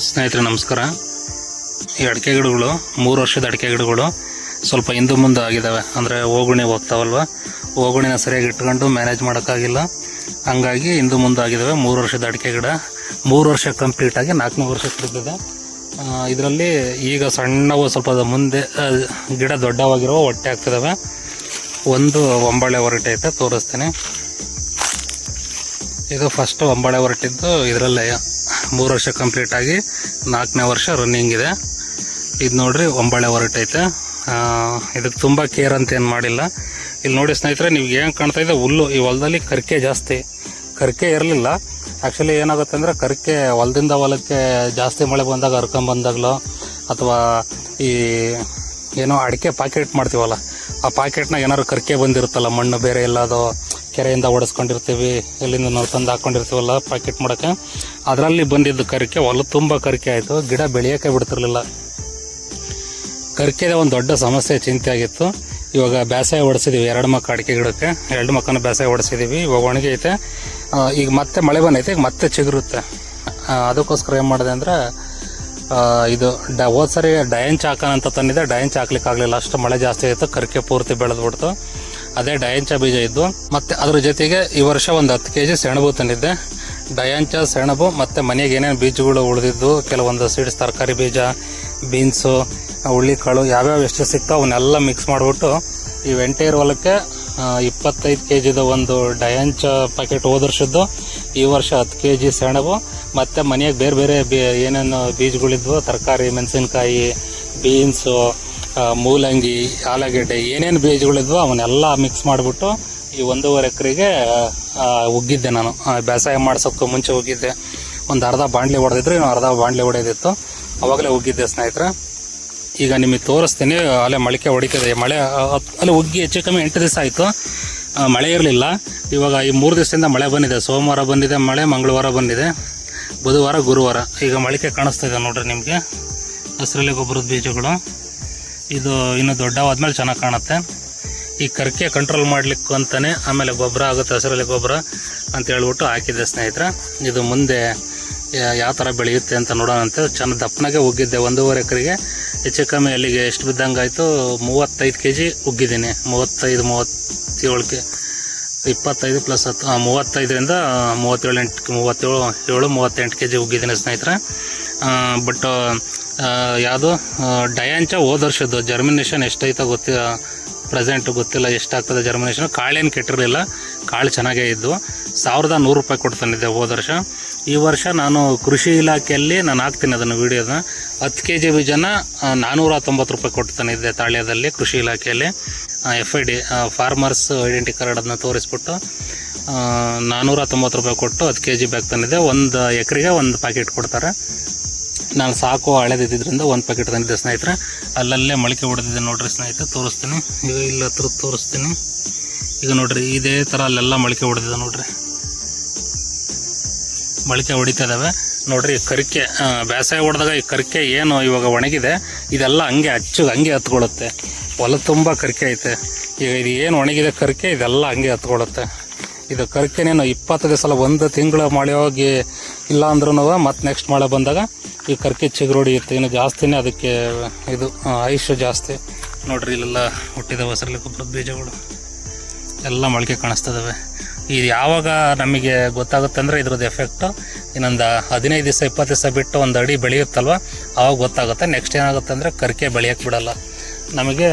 ಸ್ನೇಹಿತರೆ, ನಮಸ್ಕಾರ. ಈ ಅಡಿಕೆ ಗಿಡಗಳು, ಮೂರು ವರ್ಷದ ಅಡಿಕೆ ಗಿಡಗಳು ಸ್ವಲ್ಪ ಹಿಂದು ಮುಂದೆ ಆಗಿದ್ದಾವೆ ಅಂದರೆ ಹೋಗುಣಿ ಹೋಗ್ತಾವಲ್ವ? ಹೋಗುಣಿನ ಸರಿಯಾಗಿ ಇಟ್ಕೊಂಡು ಮ್ಯಾನೇಜ್ ಮಾಡೋಕ್ಕಾಗಿಲ್ಲ. ಹಂಗಾಗಿ ಹಿಂದೆ ಮುಂದೆ ಆಗಿದ್ದಾವೆ ಮೂರು ವರ್ಷದ ಅಡಿಕೆ ಗಿಡ, ಮೂರು ವರ್ಷ ಕಂಪ್ಲೀಟಾಗಿ ನಾಲ್ಕನೇ ವರ್ಷ ಬಿದ್ದಿದೆ ಇದರಲ್ಲಿ ಈಗ ಸಣ್ಣವು ಸ್ವಲ್ಪ ಮುಂದೆ ಗಿಡ ದೊಡ್ಡವಾಗಿರೋ ಹೊಟ್ಟೆ ಆಗ್ತಿದ್ದಾವೆ ಒಂದು ಒಂಬಳೆ ಹೊರಟೆ ಐತೆ, ತೋರಿಸ್ತೀನಿ. ಇದು ಫಸ್ಟ್ ಒಂಬಳೆ ಹೊರಟಿದ್ದು ಇದರಲ್ಲೇ. ಮೂರು ವರ್ಷ ಕಂಪ್ಲೀಟ್ ಆಗಿ ನಾಲ್ಕನೇ ವರ್ಷ ರನ್ನಿಂಗ್ ಇದೆ. ಇದು ನೋಡ್ರಿ ಒಂಬಳೆ ಹೊರಟೈತೆ. ಇದಕ್ಕೆ ತುಂಬ ಕೇರ್ ಅಂತ ಏನು ಮಾಡಿಲ್ಲ. ಇಲ್ಲಿ ನೋಡಿ ಸ್ನೇಹಿತರೆ, ನಿಮ್ಗೆ ಏನು ಕಾಣ್ತಾ ಇದೆ? ಹುಲ್ಲು. ಈ ಹೊಲದಲ್ಲಿ ಕರ್ಕೆ ಜಾಸ್ತಿ. ಕರ್ಕೆ ಇರಲಿಲ್ಲ. ಆ್ಯಕ್ಚುಲಿ ಏನಾಗುತ್ತೆ ಅಂದರೆ ಕರ್ಕೆ ಹೊಲದಿಂದ ಹೊಲಕ್ಕೆ ಜಾಸ್ತಿ ಮಳೆ ಬಂದಾಗ ಹರ್ಕೊಂಬಂದಾಗಲೋ, ಅಥವಾ ಈ ಏನೋ ಅಡಿಕೆ ಪಾಕೆಟ್ ಮಾಡ್ತೀವಲ್ಲ, ಆ ಪಾಕೆಟ್ನಾಗ ಏನಾದ್ರು ಕರ್ಕೆ ಬಂದಿರುತ್ತಲ್ಲ, ಮಣ್ಣು ಬೇರೆ ಎಲ್ಲಾದೋ ಕೆರೆಯಿಂದ ಓಡಿಸ್ಕೊಂಡಿರ್ತೀವಿ, ಎಲ್ಲಿಂದ ನಾವು ತಂದು ಹಾಕೊಂಡಿರ್ತೀವಲ್ಲ ಪ್ಯಾಕೆಟ್ ಮಾಡೋಕ್ಕೆ. ಅದರಲ್ಲಿ ಬಂದಿದ್ದು ಕರಿಕೆ, ಹೊಲ ತುಂಬ ಕರಿಕೆ ಆಯಿತು, ಗಿಡ ಬೆಳೆಯೋಕ್ಕೆ ಬಿಡ್ತಿರ್ಲಿಲ್ಲ. ಕರಿಕೆದ ಒಂದು ದೊಡ್ಡ ಸಮಸ್ಯೆ, ಚಿಂತೆ ಆಗಿತ್ತು. ಇವಾಗ ಬೇಸಾಯ ಓಡಿಸಿದ್ದೀವಿ ಎರಡು ಮಕ್ಕ ಅಡಿಕೆ ಗಿಡಕ್ಕೆ, ಎರಡು ಮಕ್ಕನ ಬೇಸಾಯ ಓಡಿಸಿದ್ದೀವಿ ಇವಾಗ ಒಣಗೈತೆ ಈಗ ಮತ್ತೆ ಮಳೆ ಬಂದೈತೆ, ಈಗ ಮತ್ತೆ ಚಿಗುರುತ್ತೆ. ಅದಕ್ಕೋಸ್ಕರ ಏನು ಮಾಡಿದೆ ಅಂದರೆ ಇದು ಡ, ಹೋದ್ಸರಿ ಡಯಂಚ್ ಹಾಕೋಣ ಅಂತ ತಂದಿದ್ದೆ ಡಯಂಚ್ ಹಾಕ್ಲಿಕ್ಕೆ ಆಗಲಿಲ್ಲ ಅಷ್ಟು ಮಳೆ ಜಾಸ್ತಿ ಆಯಿತು, ಕರಿಕೆ ಪೂರ್ತಿ ಬೆಳೆದ್ಬಿಡ್ತು. ಅದೇ ಡಯಾಂಚ ಬೀಜ ಇದ್ದು, ಮತ್ತೆ ಅದ್ರ ಜೊತೆಗೆ ಈ ವರ್ಷ ಒಂದು ಹತ್ತು ಕೆ ಜಿ ಸೆಣಬು ತಂದಿದ್ದೆ. ಡಯಾಂಚ, ಸೆಣಬು ಮತ್ತೆ ಮನೆಗೆ ಏನೇನು ಬೀಜಗಳು ಉಳಿದಿದ್ದು, ಕೆಲವೊಂದು ಸೀಡ್ಸ್ ತರಕಾರಿ ಬೀಜ ಬೀನ್ಸು ಹುಳ್ಳಿಕಾಳು ಯಾವ್ಯಾವ ಎಷ್ಟು ಸಿಗ್ತಾವೆ ಅವನ್ನೆಲ್ಲ ಮಿಕ್ಸ್ ಮಾಡಿಬಿಟ್ಟು ಈ ವೆಂಟೇರ್ ಹೊಲಕ್ಕೆ ಇಪ್ಪತ್ತೈದು ಕೆ ಜಿದ ಒಂದು ಡಯಾಂಚ ಪ್ಯಾಕೆಟ್ ಹೋದ ವರ್ಷದ್ದು ಈ ವರ್ಷ ಹತ್ತು ಕೆ ಜಿ ಸೆಣಬು, ಮತ್ತೆ ಮನೆಯಾಗ ಬೇರೆ ಬೇರೆ ಬೀ ಏನೇನು ಬೀಜಗಳಿದ್ವು, ತರಕಾರಿ, ಮೆಣಸಿನ್ಕಾಯಿ ಬೀನ್ಸು ಮೂಲಂಗಿ, ಆಲೂಗೆಡ್ಡೆ ಏನೇನು ಬೀಜಗಳಿದ್ವು ಅವನ್ನೆಲ್ಲ ಮಿಕ್ಸ್ ಮಾಡಿಬಿಟ್ಟು ಈ ಒಂದೂವರೆ ಎಕರೆಗೆ ಉಗ್ಗಿದ್ದೆ ನಾನು. ಬೇಸಾಯ ಮಾಡ್ಸೋಕ್ಕೂ ಮುಂಚೆ ಹೋಗಿದ್ದೆ ಒಂದು ಅರ್ಧ ಬಾಂಡ್ಲಿ ಹೊಡೆದಿದ್ರು ಇನ್ನು ಅರ್ಧ ಬಾಂಡ್ಲಿ ಹೊಡೆದಿತ್ತು ಅವಾಗಲೇ ಉಗ್ಗಿದ್ದೆ ಸ್ನೇಹಿತರೆ. ಈಗ ನಿಮಗೆ ತೋರಿಸ್ತೀನಿ, ಅಲ್ಲೇ ಮೊಳಕೆ ಹೊಡಿತಿದೆ. ಮಳೆ ಅಲ್ಲಿ ಉಗ್ಗಿ ಹೆಚ್ಚು ಕಮ್ಮಿ ಎಂಟು ದಿವಸ ಆಯಿತು. ಮಳೆ ಇರಲಿಲ್ಲ. ಇವಾಗ ಈ ಮೂರು ದಿವಸದಿಂದ ಮಳೆ ಬಂದಿದೆ. ಸೋಮವಾರ ಬಂದಿದೆ ಮಳೆ, ಮಂಗಳವಾರ ಬಂದಿದೆ. ಬುಧವಾರ, ಗುರುವಾರ. ಈಗ ಮೊಳಕೆ ಕಾಣಿಸ್ತಾ ಇದೆ ನೋಡ್ರಿ ನಿಮಗೆ. ಹಸಿರಲ್ಲಿ ಗೊಬ್ಬರದ ಬೀಜಗಳು. ಇದು ಇನ್ನು ದೊಡ್ಡವಾದ್ಮೇಲೆ ಚೆನ್ನಾಗಿ ಕಾಣುತ್ತೆ. ಈ ಕರ್ಕೆ ಕಂಟ್ರೋಲ್ ಮಾಡ್ಲಿಕ್ಕೆ ಅಂತಾನೆ ಆಮೇಲೆ ಗೊಬ್ಬರ ಆಗುತ್ತೆ, ಹಸಿರಲ್ಲಿ ಗೊಬ್ಬರ ಅಂತ ಹೇಳ್ಬಿಟ್ಟು ಹಾಕಿದ್ದೆ ಸ್ನೇಹಿತರೆ. ಇದು ಮುಂದೆ ಯಾವ ಥರ ಬೆಳೆಯುತ್ತೆ ಅಂತ ನೋಡೋಣ ಅಂತ. ಚೆನ್ನ ದಪ್ಪನಾಗೆ ಉಗ್ಗಿದ್ದೆ. ಒಂದೂವರೆ ಎಕರೆಗೆ ಹೆಚ್ಚು ಕಮ್ಮಿ ಅಲ್ಲಿಗೆ ಎಷ್ಟು ಬಿದ್ದಂಗಾಯಿತು ಮೂವತ್ತೈದು ಕೆ ಜಿ ಉಗ್ಗಿದ್ದೀನಿ. ಮೂವತ್ತೈದು, ಮೂವತ್ತೇಳು ಕೆ, ಇಪ್ಪತ್ತೈದು ಪ್ಲಸ್ ಹತ್ತು ಮೂವತ್ತೈದರಿಂದ ಮೂವತ್ತೇಳು, ಎಂಟು, ಮೂವತ್ತೇಳು, ಏಳು, ಮೂವತ್ತೆಂಟು ಕೆ ಜಿ ಉಗ್ಗಿದ್ದೀನಿ ಸ್ನೇಹಿತರೆ. ಬಟ್ ಯಾವುದು? ಡಯಾಂಚ ಹೋದ ವರ್ಷದ್ದು ಜರ್ಮಿನೇಷನ್ ಎಷ್ಟೈತೋ ಗೊತ್ತಿ ಪ್ರೆಸೆಂಟ್ ಗೊತ್ತಿಲ್ಲ ಎಷ್ಟಾಗ್ತದೆ ಜರ್ಮಿನೇಷನ್ ಕಾಳೇನು ಕೆಟ್ಟಿರಲಿಲ್ಲ. ಕಾಳು ಚೆನ್ನಾಗೇ ಇದ್ದು ಸಾವಿರದ ನೂರು ರೂಪಾಯಿ ಕೊಡ್ತಾನಿದ್ದೆ ಹೋದ ವರ್ಷ. ಈ ವರ್ಷ ನಾನು ಕೃಷಿ ಇಲಾಖೆಯಲ್ಲಿ ನಾನು ಹಾಕ್ತೀನಿ ಅದನ್ನು ವಿಡಿಯೋನ ಹತ್ತು ಕೆ ಜಿ ಬೀಜನ ನಾನ್ನೂರ ತೊಂಬತ್ತು ರೂಪಾಯಿ ಕೊಡ್ತಾನಿದ್ದೆ ತಾಳ್ಯದಲ್ಲಿ ಕೃಷಿ ಇಲಾಖೆಯಲ್ಲಿ. F I D farmers identity card ಅದನ್ನ ತೋರಿಸ್ಬಿಟ್ಟು ನಾನ್ನೂರ ತೊಂಬತ್ತು ರೂಪಾಯಿ ಕೊಟ್ಟು ಹತ್ತು ಕೆ ಜಿ ಬ್ಯಾಗ್ ತಂದಿದ್ದೆ. ಒಂದು ಎಕರೆಗೆ ಒಂದು ಪ್ಯಾಕೆಟ್ ಕೊಡ್ತಾರೆ. ನಾನು ಸಾಕು ಹಳೆದಿದ್ದರಿಂದ ಒಂದು ಪ್ಯಾಕೆಟ್ ತಂದಿದ್ದೆ ಸ್ನೇಹಿತರೆ. ಅಲ್ಲಲ್ಲೇ ಮೊಳಕೆ ಹೊಡೆದಿದ್ದೆ ನೋಡ್ರಿ ಸ್ನೇಹಿತರೆ, ತೋರಿಸ್ತೀನಿ. ಈಗ ಇಲ್ಲಿ ಹತ್ರ ತೋರಿಸ್ತೀನಿ. ಈಗ ನೋಡ್ರಿ, ಇದೇ ಥರ ಅಲ್ಲೆಲ್ಲ ಮೊಳಕೆ ಹೊಡೆದಿದೆ ನೋಡ್ರಿ. ಮೊಳಕೆ ಹೊಡಿತಾ ಇದ್ದಾವೆ ನೋಡ್ರಿ, ಈ ಕರಿಕೆ ಬೇಸಾಯ ಹೊಡೆದಾಗ ಈ ಕರಿಕೆ ಏನು ಇವಾಗ ಒಣಗಿದೆ, ಇದೆಲ್ಲ ಹಂಗೆ ಅಚ್ಚು ಹಂಗೆ ಹತ್ಕೊಳ್ಳುತ್ತೆ. ಹೊಲ ತುಂಬ ಕರಿಕೆ ಐತೆ. ಈಗ ಇದು ಏನು ಒಣಗಿದೆ ಕರಿಕೆ, ಇದೆಲ್ಲ ಹಂಗೆ ಹತ್ಕೊಳ್ಳುತ್ತೆ. ಇದು ಕರ್ಕೆನೇನು ಇಪ್ಪತ್ತೈದು ಸಲ ಒಂದು ತಿಂಗಳು ಮಳೆ ಹೋಗಿ ಇಲ್ಲ ಅಂದ್ರೂ ಮತ್ತೆ ನೆಕ್ಸ್ಟ್ ಮಳೆ ಬಂದಾಗ ಈ ಕರ್ಕೆ ಚಿಗುರು ಹೊಡಿಯುತ್ತೆ ಇನ್ನು ಜಾಸ್ತಿನೇ ಅದಕ್ಕೆ ಇದು ಆಯುಷ್ಯ ಜಾಸ್ತಿ. ನೋಡ್ರಿ ಇಲ್ಲೆಲ್ಲ ಹುಟ್ಟಿದ ಹೊಸರಲ್ಲಿ ಗೊಬ್ಬರದ ಬೀಜಗಳು ಎಲ್ಲ ಮೊಳಕೆ ಕಾಣಿಸ್ತದವೆ. ಇದು ಯಾವಾಗ ನಮಗೆ ಗೊತ್ತಾಗುತ್ತೆ ಅಂದರೆ ಇದ್ರದ್ದು ಎಫೆಕ್ಟು ಇನ್ನೊಂದು ಹದಿನೈದು ದಿವಸ, ಇಪ್ಪತ್ತು ದಿವಸ ಬಿಟ್ಟು ಒಂದು ಅಡಿ ಬೆಳೆಯುತ್ತಲ್ವ? ಆವಾಗ ಗೊತ್ತಾಗುತ್ತೆ. ನೆಕ್ಸ್ಟ್ ಏನಾಗುತ್ತೆ ಅಂದರೆ ಕರ್ಕೆ ಬೆಳೆಯಕ್ಕೆ ಬಿಡಲ್ಲ. ನಮಗೆ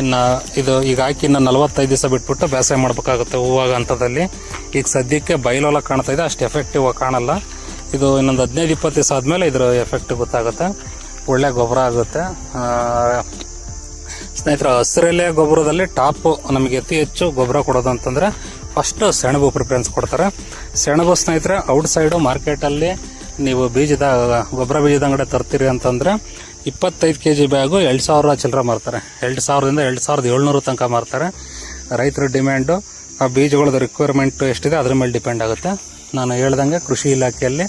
ಇನ್ನು ಇದು ಈಗ ಹಾಕಿ ಇನ್ನು ನಲವತ್ತೈದು ದಿವಸ ಬಿಟ್ಬಿಟ್ಟು ಬೇಸಾಯ ಮಾಡಬೇಕಾಗುತ್ತೆ ಹೂವಾಗ ಹಂತದಲ್ಲಿ. ಈಗ ಸದ್ಯಕ್ಕೆ ಬೈಲೊಲ ಕಾಣ್ತಾ ಇದೆ, ಅಷ್ಟು ಎಫೆಕ್ಟಿವ್ ಕಾಣಲ್ಲ. ಇದು ಇನ್ನೊಂದು ಹದಿನೈದು, ಇಪ್ಪತ್ತು ದಿವಸ ಆದಮೇಲೆ ಇದ್ರ ಎಫೆಕ್ಟ್ ಗೊತ್ತಾಗುತ್ತೆ. ಒಳ್ಳೆ ಗೊಬ್ಬರ ಆಗುತ್ತೆ. ಸ್ನೇಹಿತರ, ಹಸಿರೆಲೆ ಗೊಬ್ಬರದಲ್ಲಿ ಟಾಪ್ ನಮಗೆ ಅತಿ ಹೆಚ್ಚು ಗೊಬ್ಬರ ಕೊಡೋದು ಅಂತಂದರೆ ಫಸ್ಟು ಸೆಣಬು ಪ್ರಿಫರೆನ್ಸ್ ಕೊಡ್ತಾರೆ. ಸೆಣಬು ಸ್ನೇಹಿತರೆ ಔಟ್ಸೈಡು ಮಾರ್ಕೆಟಲ್ಲಿ ನೀವು ಬೀಜದ, ಗೊಬ್ಬರ ಬೀಜದ ಅಂಗಡಿ ತರ್ತೀರಿ ಅಂತಂದರೆ ಇಪ್ಪತ್ತೈದು ಕೆ ಜಿ ಬ್ಯಾಗು ಎರಡು ಸಾವಿರ ಚಿಲ್ಲರೆ ಮಾರ್ತಾರೆ. ಎರಡು ಸಾವಿರದಿಂದ ಎರಡು ಸಾವಿರದ ಏಳ್ನೂರು ತನಕ ಮಾರ್ತಾರೆ. ರೈತರ ಡಿಮ್ಯಾಂಡು, ಆ ಬೀಜಗಳದ್ದು ರಿಕ್ವೈರ್ಮೆಂಟು ಎಷ್ಟಿದೆ ಅದ್ರ ಮೇಲೆ ಡಿಪೆಂಡ್ ಆಗುತ್ತೆ. ನಾನು ಹೇಳ್ದಂಗೆ ಕೃಷಿ ಇಲಾಖೆಯಲ್ಲಿ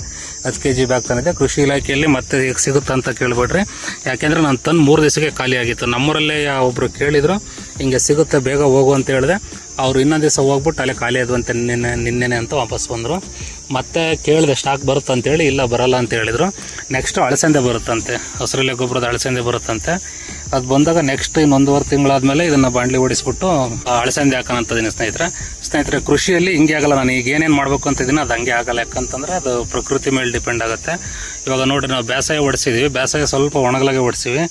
ಹತ್ತು ಕೆ ಜಿ ಬ್ಯಾಗ್ ತಂದಿದೆ ಕೃಷಿ ಇಲಾಖೆಯಲ್ಲಿ ಮತ್ತೆ ಈಗ ಸಿಗುತ್ತೆ ಅಂತ ಕೇಳ್ಬೇಡ್ರಿ ಯಾಕೆಂದರೆ ನಾನು ತಂದು ಮೂರು ದಿವಸಕ್ಕೆ ಖಾಲಿ ಆಗಿತ್ತು. ನಮ್ಮೂರಲ್ಲೇ ಒಬ್ಬರು ಕೇಳಿದರು, ಹಿಂಗೆ ಸಿಗುತ್ತೆ, ಬೇಗ ಹೋಗು ಅಂತ ಹೇಳಿದೆ. ಅವ್ರು ಇನ್ನೊಂದು ದಿವಸ ಹೋಗ್ಬಿಟ್ಟು ಅಲ್ಲೇ ಖಾಲಿ ಆದ್ವು ಅಂತ ನಿನ್ನೆ, ನಿನ್ನೆನೆ ಅಂತ ವಾಪಸ್ ಬಂದರು. ಮತ್ತೆ ಕೇಳಿದೆ ಸ್ಟಾಕ್ ಬರುತ್ತೆ ಅಂತೇಳಿ ಇಲ್ಲ ಬರಲ್ಲ ಅಂತ ಹೇಳಿದರು. ನೆಕ್ಸ್ಟ್ ಅಳಸಂದೆ ಬರುತ್ತಂತೆ. ಹಸಿರೆಲೆ ಗೊಬ್ಬರದ ಅಳಸಂದೆ ಬರುತ್ತಂತೆ. ಅದು ಬಂದಾಗ ನೆಕ್ಸ್ಟ್ ಇನ್ನೊಂದುವರೆ ತಿಂಗಳಾದ್ಮೇಲೆ ಇದನ್ನ ಬಾಂಡ್ಲಿ ಓಡಿಸ್ಬಿಟ್ಟು ಅಳಸಂದಿ ಹಾಕೋಣಂತದೀನಿ ಸ್ನೇಹಿತರೆ. ಸ್ನೇಹಿತರೆ, ಕೃಷಿಯಲ್ಲಿ ಹಿಂಗೆ ಆಗಲ್ಲ, ನಾನು ಈಗ ಏನೇನು ಮಾಡಬೇಕು ಅಂತ ಇದೀನಿ, ಅದು ಹಂಗೆ ಆಗಲ್ಲ. ಯಾಕಂತಂದ್ರೆ ಅದು ಪ್ರಕೃತಿ ಮೇಲೆ ಡಿಪೆಂಡ್ ಆಗುತ್ತೆ. ಇವಾಗ ನೋಡಿ ನಾವು ಬೇಸಾಯ ಹೊಡಿಸಿದ್ವಿ ಬೇಸಾಯ ಸ್ವಲ್ಪ ಒಣಗಲಾಗೆ ಹೊಡಿಸಿವಿ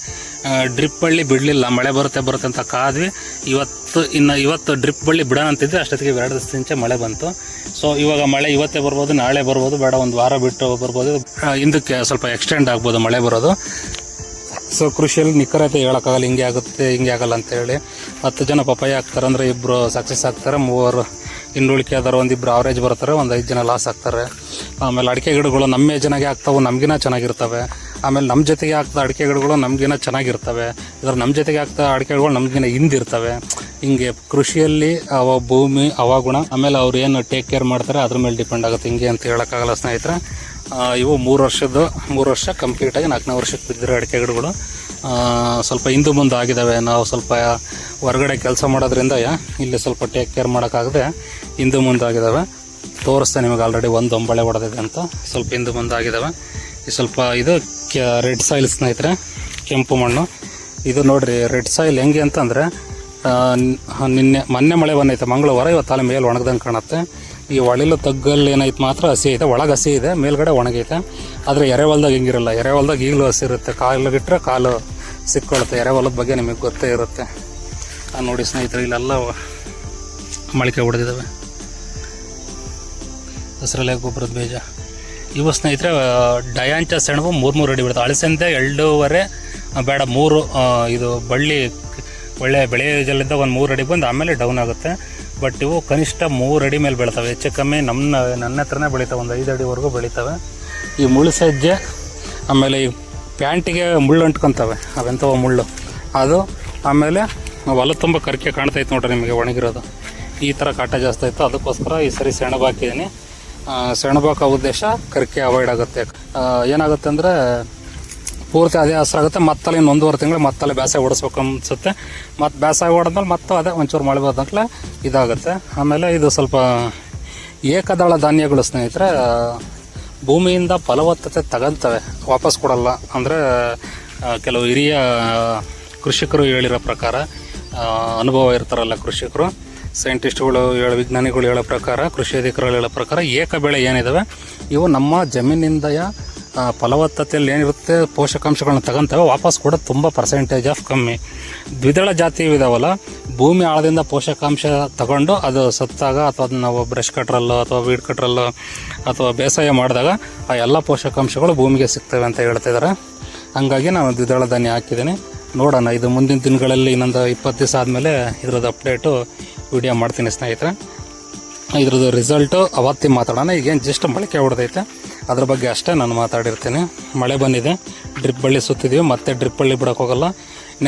ಡ್ರಿಪ್ ಬಳ್ಳಿ ಬಿಡಲಿಲ್ಲ. ಮಳೆ ಬರುತ್ತೆ ಬರುತ್ತೆ ಅಂತ ಕಾದ್ವಿ. ಇವತ್ತು, ಇನ್ನು ಇವತ್ತು ಡ್ರಿಪ್ ಬಳ್ಳಿ ಬಿಡೋಣ ಅಂತಿದ್ರೆ ಅಷ್ಟೊತ್ತಿಗೆ ಎರಡು ದಿವಸ ಮಳೆ ಬಂತು. ಸೊ ಇವಾಗ ಮಳೆ ಇವತ್ತೇ ಬರ್ಬೋದು, ನಾಳೆ ಬರ್ಬೋದು. ಬೇಡ, ಒಂದು ವಾರ ಬಿಟ್ಟು ಬರ್ಬೋದು. ಹಿಂದಕ್ಕೆ ಸ್ವಲ್ಪ ಎಕ್ಸ್ಟೆಂಡ್ ಆಗ್ಬೋದು ಮಳೆ ಬರೋದು. ಸೊ ಕೃಷಿಯಲ್ಲಿ ನಿಖರತೆ ಹೇಳೋಕ್ಕಾಗಲ್ಲ, ಹಿಂಗೆ ಆಗುತ್ತೆ, ಹಿಂಗೆ ಆಗಲ್ಲ ಅಂತ ಹೇಳಿ. ಹತ್ತು ಜನ ಪಪ್ಪಾಯ ಹಾಕ್ತಾರೆ ಅಂದರೆ ಇಬ್ಬರು ಸಕ್ಸಸ್ ಆಗ್ತಾರೆ, ಮೂವರು ಹಿಂದುಳಿಕೆ ಆದರೆ ಒಂದಿಬ್ರು ಅವರೇಜ್ ಬರ್ತಾರೆ, ಒಂದು ಐದು ಜನ ಲಾಸ್ ಆಗ್ತಾರೆ. ಆಮೇಲೆ ಅಡಿಕೆ ಗಿಡಗಳು ನಮ್ಮ ಏಜನಾಗೆ ಆಗ್ತಾವೆ ನಮಗಿನ ಚೆನ್ನಾಗಿರ್ತವೆ. ಆಮೇಲೆ ನಮ್ಮ ಜೊತೆಗೆ ಆಗ್ತಾ ಅಡಿಕೆ ಗಿಡಗಳು ನಮಗಿನ ಚೆನ್ನಾಗಿರ್ತವೆ. ಇದ್ರ ನಮ್ಮ ಜೊತೆಗೆ ಆಗ್ತಾ ಅಡಿಕೆ ಗಿಡಗಳು ನಮಗಿನ ಹಿಂದಿರ್ತವೆ. ಹಿಂಗೆ ಕೃಷಿಯಲ್ಲಿ ಅವ ಭೂಮಿ ಅವಾಗುಣ ಆಮೇಲೆ ಅವ್ರು ಏನು ಟೇಕ್ ಕೇರ್ ಮಾಡ್ತಾರೆ, ಅದ್ರ ಮೇಲೆ ಡಿಪೆಂಡ್ ಆಗುತ್ತೆ. ಹಿಂಗೆ ಅಂತ ಹೇಳೋಕ್ಕಾಗಲ್ಲ ಸ್ನೇಹಿತರೆ. ಇವು ಮೂರು ವರ್ಷದ್ದು, ಮೂರು ವರ್ಷ ಕಂಪ್ಲೀಟಾಗಿ ನಾಲ್ಕನೇ ವರ್ಷಕ್ಕೆ ಬಿದ್ದಿರೋ ಅಡಿಕೆ ಗಿಡಗಳು. ಸ್ವಲ್ಪ ಹಿಂದೆ ಮುಂದೆ ಆಗಿದ್ದಾವೆ ನಾವು ಸ್ವಲ್ಪ ಹೊರಗಡೆ ಕೆಲಸ ಮಾಡೋದ್ರಿಂದ ಇಲ್ಲಿ ಸ್ವಲ್ಪ ಟೇಕ್ ಕೇರ್ ಮಾಡೋಕ್ಕಾಗದೆ ಹಿಂದೆ ಮುಂದೆ ಆಗಿದ್ದಾವೆ ತೋರಿಸ್ತೆ ನಿಮಗೆ ಆಲ್ರೆಡಿ ಒಂದು ಒಂಬಳೆ ಹೊಡೆದಿದೆ ಅಂತ. ಸ್ವಲ್ಪ ಹಿಂದೆ ಮುಂದೆ ಆಗಿದ್ದಾವೆ ಸ್ವಲ್ಪ ಇದು ರೆಡ್ ಸಾಯಿಲ್ ಸ್ನೇಹಿತರೆ, ಕೆಂಪು ಮಣ್ಣು. ಇದು ನೋಡಿರಿ, ರೆಡ್ ಸಾಯಿಲ್ ಹೆಂಗೆ ಅಂತಂದರೆ ನಿನ್ನೆ, ಮೊನ್ನೆ ಮಳೆ ಬಂದೈತೆ. ಮಂಗಳವಾರ ಇವತ್ತು ಅಲ್ಲಿ ಮೇಲೆ ಒಣಗ್ದಂಗೆ ಕಾಣುತ್ತೆ. ಈ ಒಳಿಲು ತಗ್ಗಲ್ಲಿ ಏನೈತೆ ಮಾತ್ರ ಹಸಿ ಐತೆ, ಒಳಗೆ ಹಸಿ ಇದೆ, ಮೇಲ್ಗಡೆ ಒಣಗೈತೆ ಆದರೆ ಎರೆಹೊಲ್ದಾಗ ಹಿಂಗಿರಲ್ಲ ಎರೆಹೊಲ್ದಾಗ ಈಗಲೂ ಹಸಿ ಇರುತ್ತೆ. ಕಾಲು ಬಿಟ್ಟರೆ ಕಾಲು ಸಿಕ್ಕೊಳುತ್ತೆ. ಎರೆಹೊಲದ ಬಗ್ಗೆ ನಿಮಗೆ ಗೊತ್ತೇ ಇರುತ್ತೆ. ನೋಡಿ ಸ್ನೇಹಿತರೆ, ಇಲ್ಲೆಲ್ಲ ಮೊಳಕೆ ಹೊಡೆದಿದ್ದಾವೆ ಹಸಿರಲೆ ಗೊಬ್ಬರದ ಬೀಜ. ಇವು ಸ್ನೇಹಿತರೆ ಡಯಾಂಚ ಸೆಣಬು ಮೂರು ಮೂರು ಅಡಿ ಬಿಡುತ್ತೆ ಅಳಸಂದೆ ಎರಡೂವರೆ ಬೇಡ, ಮೂರು ಇದು ಬಳ್ಳಿ ಒಳ್ಳೆ ಬೆಳೆ ಒಂದು ಮೂರು ಅಡಿ ಬಂದು ಆಮೇಲೆ ಡೌನ್ ಆಗುತ್ತೆ. ಬಟ್ ಇವು ಕನಿಷ್ಠ ಮೂರು ಅಡಿ ಮೇಲೆ ಬೆಳಿತವೆ. ಹೆಚ್ಚು ಕಮ್ಮಿ ನಮ್ಮ ನನ್ನ ಹತ್ರನೇ ಬೆಳಿತಾವೆ. ಒಂದು ಐದು ಅಡಿವರೆಗೂ ಬೆಳಿತವೆ. ಈ ಮುಳ್ಳು ಸಜ್ಜೆ ಆಮೇಲೆ ಈ ಪ್ಯಾಂಟಿಗೆ ಮುಳ್ಳು ಅಂಟ್ಕೊತವೆ. ಅವೆಂಥವು ಮುಳ್ಳು. ಅದು ಆಮೇಲೆ ಹೊಲ ತುಂಬ ಕರ್ಕೆ ಕಾಣ್ತೈತೆ ನೋಡ್ರಿ ನಿಮಗೆ ಒಣಗಿರೋದು. ಈ ಥರ ಕಾಟ ಜಾಸ್ತಿ ಆಯಿತು. ಅದಕ್ಕೋಸ್ಕರ ಈ ಸರಿ ಸೆಣಬು ಹಾಕಿದ್ದೀನಿ ಆ, ಸೆಣಬು ಹಾಕೋ ಉದ್ದೇಶ ಕರ್ಕೆ ಅವಾಯ್ಡ್ ಆಗುತ್ತೆ. ಏನಾಗುತ್ತೆ ಅಂದರೆ ಪೂರ್ತಿ ಅದೇ ಹಸ್ರಾಗುತ್ತೆ ಮತ್ತಲ್ಲಿ ಇನ್ನು ಒಂದೂವರೆ ತಿಂಗಳು ಮತ್ತಲ್ಲಿ ಬೇಸಾಯ ಓಡಿಸ್ಬೇಕು ಅನ್ಸುತ್ತೆ. ಮತ್ತು ಬೇಸಾಯ ಹೊಡೆದ್ಮೇಲೆ ಮತ್ತೆ ಅದೇ ಒಂಚೂರು ಮಳೆ ಬಂದಂತಲೇ ಇದಾಗುತ್ತೆ. ಆಮೇಲೆ ಇದು ಸ್ವಲ್ಪ ಏಕದಳ ಧಾನ್ಯಗಳು ಸ್ನೇಹಿತರೆ ಭೂಮಿಯಿಂದ ಫಲವತ್ತತೆ ತಗಂತವೆ. ವಾಪಸ್ ಕೊಡಲ್ಲ. ಅಂದರೆ ಕೆಲವು ಹಿರಿಯ ಕೃಷಿಕರು ಹೇಳಿರೋ ಪ್ರಕಾರ ಅನುಭವ ಇರ್ತಾರಲ್ಲ ಕೃಷಿಕರು. ಸೈಂಟಿಸ್ಟ್ಗಳು ಹೇಳೋ ವಿಜ್ಞಾನಿಗಳು ಹೇಳೋ ಪ್ರಕಾರ ಕೃಷಿ ಅಧಿಕಾರಿಗಳು ಹೇಳೋ ಪ್ರಕಾರ ಏಕ ಬೆಳೆ ಏನಿದ್ದಾವೆ ಇವು ನಮ್ಮ ಜಮೀನಿಂದಯ ಆ, ಫಲವತ್ತತೆಯಲ್ಲಿ ಏನಿರುತ್ತೆ, ಪೋಷಕಾಂಶಗಳನ್ನ ತಗೊಂತವೆ ವಾಪಸ್ ಕೂಡ ತುಂಬ ಪರ್ಸೆಂಟೇಜ್ ಆಫ್ ಕಮ್ಮಿ. ದ್ವಿದಳ ಜಾತಿ ಇದಾವಲ್ಲ, ಭೂಮಿ ಆಳದಿಂದ ಪೋಷಕಾಂಶ ತಗೊಂಡು ಅದು ಸತ್ತಾಗ ಅಥವಾ ಅದನ್ನ ನಾವು ಬ್ರಷ್ ಕಟ್ರಲ್ಲೋ ಅಥವಾ ವೀಡ್ ಕಟ್ರಲ್ಲೋ ಅಥವಾ ಬೇಸಾಯ ಮಾಡಿದಾಗ ಆ ಎಲ್ಲ ಪೋಷಕಾಂಶಗಳು ಭೂಮಿಗೆ ಸಿಗ್ತವೆ ಅಂತ ಹೇಳ್ತಿದ್ದಾರೆ ಹಂಗಾಗಿ ನಾನು ದ್ವಿದಳ ಧಾನ್ಯ ಹಾಕಿದ್ದೀನಿ. ನೋಡೋಣ, ಇದು ಮುಂದಿನ ದಿನಗಳಲ್ಲಿ ಇನ್ನೊಂದು ಇಪ್ಪತ್ತು ದಿವಸ ಆದಮೇಲೆ ಇದ್ರದ್ದು ಅಪ್ಡೇಟು ವಿಡಿಯೋ ಮಾಡ್ತೀನಿ ಸ್ನೇಹಿತರೆ. ಇದ್ರದ್ದು ರಿಸಲ್ಟು ಅವತ್ತಿ ಮಾತಾಡೋಣ. ಈಗೇನು ಜಸ್ಟ್ ಮೊಳಕೆ ಹೊಡೆದೈತೆ. ಅದ್ರ ಬಗ್ಗೆ ಅಷ್ಟೇ ನಾನು ಮಾತಾಡಿರ್ತೀನಿ. ಮಳೆ ಬಂದಿದೆ. ಡ್ರಿಪ್ ಬಳ್ಳಿ ಸುತ್ತಿದ್ದೀವಿ ಮತ್ತೆ ಡ್ರಿಪ್ ಬಳ್ಳಿ ಬಿಡೋಕೆ ಹೋಗಲ್ಲ.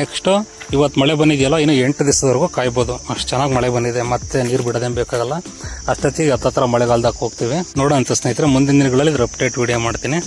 ನೆಕ್ಸ್ಟು ಇವತ್ತು ಮಳೆ ಬಂದಿದೆಯಲ್ಲ, ಇನ್ನು ಎಂಟು ದಿವಸದವರೆಗೂ ಕಾಯ್ಬೋದು. ಅಷ್ಟು ಚೆನ್ನಾಗಿ ಮಳೆ ಬಂದಿದೆ. ಮತ್ತೆ ನೀರು ಬಿಡೋದೇನು ಬೇಕಾಗಲ್ಲ. ಅಷ್ಟೊತ್ತಿಗೆ ಹತ್ತತ್ರ ಮಳೆಗಾಲದಾಗ ಹೋಗ್ತೀವಿ. ನೋಡೋಂಥ ಸ್ನೇಹಿತರೆ, ಮುಂದಿನ ದಿನಗಳಲ್ಲಿ ಇದ್ರ ಅಪ್ಡೇಟ್ ವಿಡಿಯೋ ಮಾಡ್ತೀನಿ.